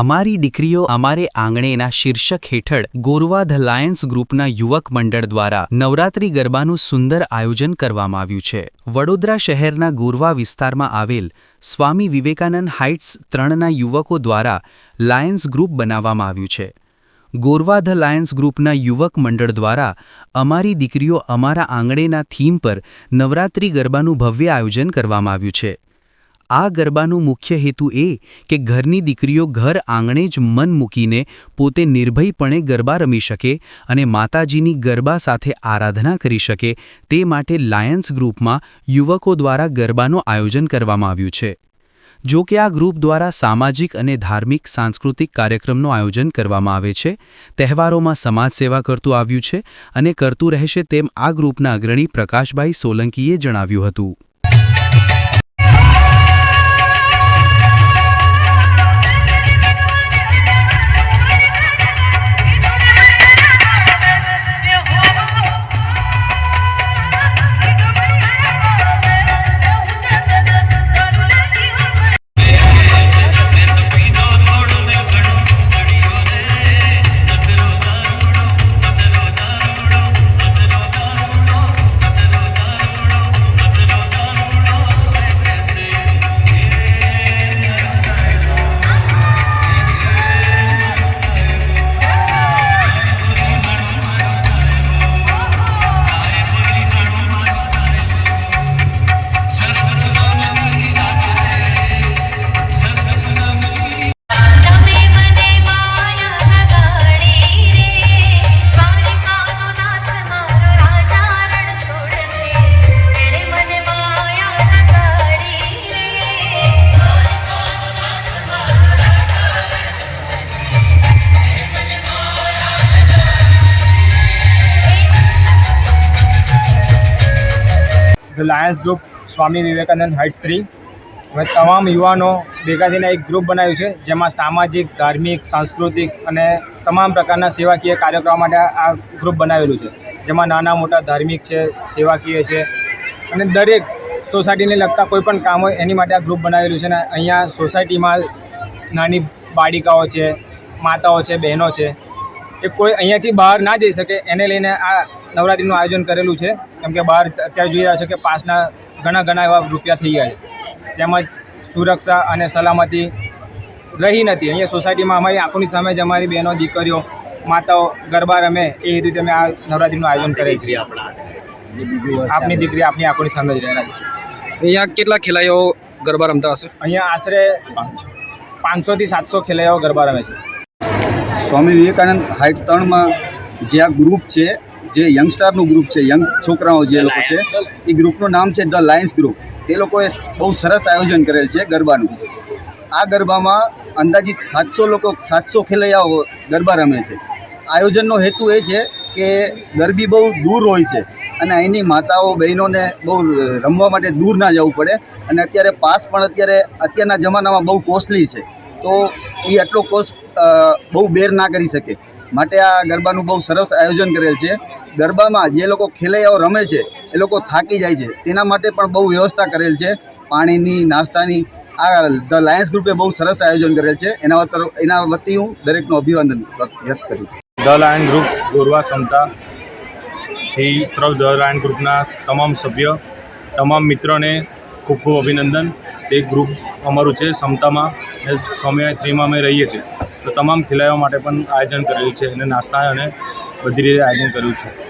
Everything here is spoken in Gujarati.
અમારી દીકરીઓ અમારે આંગણેના શીર્ષક હેઠળ ગોરવા ધ લાયન્સ ગ્રુપના યુવક મંડળ દ્વારા નવરાત્રી ગરબાનું સુંદર આયોજન કરવામાં આવ્યું છે. વડોદરા શહેરના ગોરવા વિસ્તારમાં આવેલ સ્વામી વિવેકાનંદ હાઇટ્સ ત્રણના યુવકો દ્વારા લાયન્સ ગ્રુપ બનાવવામાં આવ્યું છે. ગોરવા ધ લાયન્સ ગ્રુપના યુવક મંડળ દ્વારા અમારી દીકરીઓ અમારા આંગણેના થીમ પર નવરાત્રી ગરબાનું ભવ્ય આયોજન કરવામાં આવ્યું છે. આ ગરબાનું મુખ્ય હેતુ એ કે ઘરની દીકરીઓ ઘર આંગણે જ મન મૂકીને પોતે નિર્ભયપણે ગરબા રમી શકે અને માતાજીની ગરબા સાથે આરાધના કરી શકે તે માટે લાયન્સ ગ્રુપમાં યુવકો દ્વારા ગરબાનું આયોજન કરવામાં આવ્યું છે. જો કે આ ગ્રુપ દ્વારા સામાજિક અને ધાર્મિક સાંસ્કૃતિક કાર્યક્રમનું આયોજન કરવામાં આવે છે, તહેવારોમાં સમાજ સેવા કરતું આવ્યું છે અને કરતું રહેશે તેમ આ ગ્રુપના અગ્રણી પ્રકાશભાઈ સોલંકીએ જણાવ્યું હતું. The Lions group, Swami Vivekananda heights three. અમે તમામ યુવાનો ભેગા થઈને એક ગ્રુપ બનાવ્યું છે, જેમાં સામાજિક, ધાર્મિક, સાંસ્કૃતિક અને તમામ પ્રકારના સેવાકીય કાર્યક્રમો માટે આ ગ્રુપ બનાવેલું છે, જેમાં નાના, મોટા, ધાર્મિક છે, સેવાકીય છે અને દરેક સોસાયટીને લગતા કોઈ પણ કામ હોય એની માટે આ ગ્રુપ બનાવેલું છે ને અહીંયા સોસાયટીમાં નાની બાળિકાઓ છે, માતાઓ છે, બહેનો છે, એ કોઈ અહીંયાથી બહાર ના જઈ શકે, એને લઈને આ નવરાત્રિનું આયોજન કરેલું છે. કેમ કે બહાર અત્યારે જોઈ રહ્યા છો કે પાસના ઘણા ઘણા એવા રૂપિયા થઈ ગયા છે. તેમજ સુરક્ષા અને સલામતી રહી નથી. અહીંયા સોસાયટીમાં અમારી આંખોની સામે જ અમારી બહેનો દીકરીઓ માતાઓ ગરબા રમે એ રીતે અમે આ નવરાત્રીનું આયોજન કરે છે. આપની દીકરી આપની આંખોની સામે જ રહેલા છે. અહીંયા કેટલા ખેલાડીઓ ગરબા રમતા હશે? અહીંયા આશરે પાંચસોથી સાતસો ખેલૈયાઓ ગરબા રમે છે. સ્વામી વિવેકાનંદ હાઈટ ત્રણમાં જે આ ગ્રુપ છે જે યંગસ્ટારનું ગ્રુપ છે યંગ છોકરાઓ જે લોકો છે એ ગ્રુપનું નામ છે ધ લાયન્સ ગ્રુપ તે લોકોએ બહુ સરસ આયોજન કરેલ છે ગરબાનું. આ ગરબામાં અંદાજિત સાતસો લોકો સાતસો ખેલૈયાઓ ગરબા રમે છે. આયોજનનો હેતુ એ છે કે ગરબી બહુ દૂર હોય છે અને અહીંની માતાઓ બહેનોને બહુ રમવા માટે દૂર ના જવું પડે અને અત્યારે પાસ પણ અત્યારે અત્યારના જમાનામાં બહુ કોસ્ટલી છે. તો એ આટલો કોસ્ટ બહુ બેર ના કરી શકે. માટે આ ગરબાનું બહુ સરસ આયોજન કરેલ છે. ગરબામાં જે લોકો ખેલૈયાઓ રમે છે, એ લોકો થાકી જાય છે. તેના માટે પણ બહુ વ્યવસ્થા કરેલ છે. પાણીની, નાસ્તાની, આ ધ લાયન્સ ગ્રુપે બહુ સરસ આયોજન કરેલ છે. એના એના વતી હું દરેકનું અભિવાદન વ્યક્ત કરું ધ લાયન ગ્રુપ, ગોરવા સમતાથી તરફ ધ લાયન ગ્રુપના તમામ સભ્ય, તમામ મિત્રોને ખૂબ ખૂબ અભિનંદન. તે ગ્રુપ અમારું છે, સમતામાં. ને સ્વામિનારાયણ થ્રીમાં અમે રહીએ છીએ. તો તમામ ખેલાડીઓ માટે પણ આયોજન કરેલું છે અને નાસ્તા અને બધી રીતે આયોજન કર્યું છે.